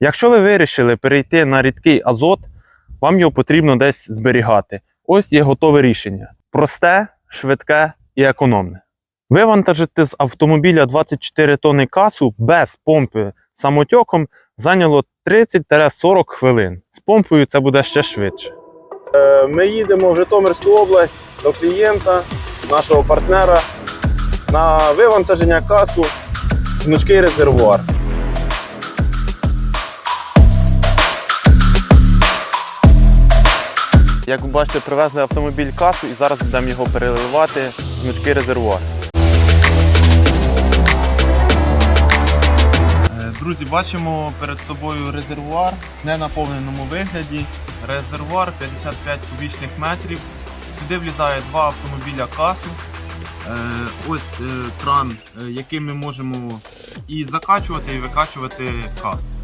Якщо ви вирішили перейти на рідкий азот, вам його потрібно десь зберігати. Ось є готове рішення: просте, швидке і економне. Вивантажити з автомобіля 24 тонни касу без помпи самотьоком зайняло 30-40 хвилин. З помпою це буде ще швидше. Е, Ми їдемо в Житомирську область до клієнта, нашого партнера, на вивантаження касу гнучкий резервуар. Як ви бачите, привезли автомобіль касу і зараз будемо його переливати в гнучкий резервуар. Е, Друзі, бачимо перед собою резервуар в ненаповненому вигляді. Резервуар 55 кубічних метрів. Сюди влізає два автомобіля касу. Е, Ось кран, е, яким ми можемо і закачувати, і викачувати касу.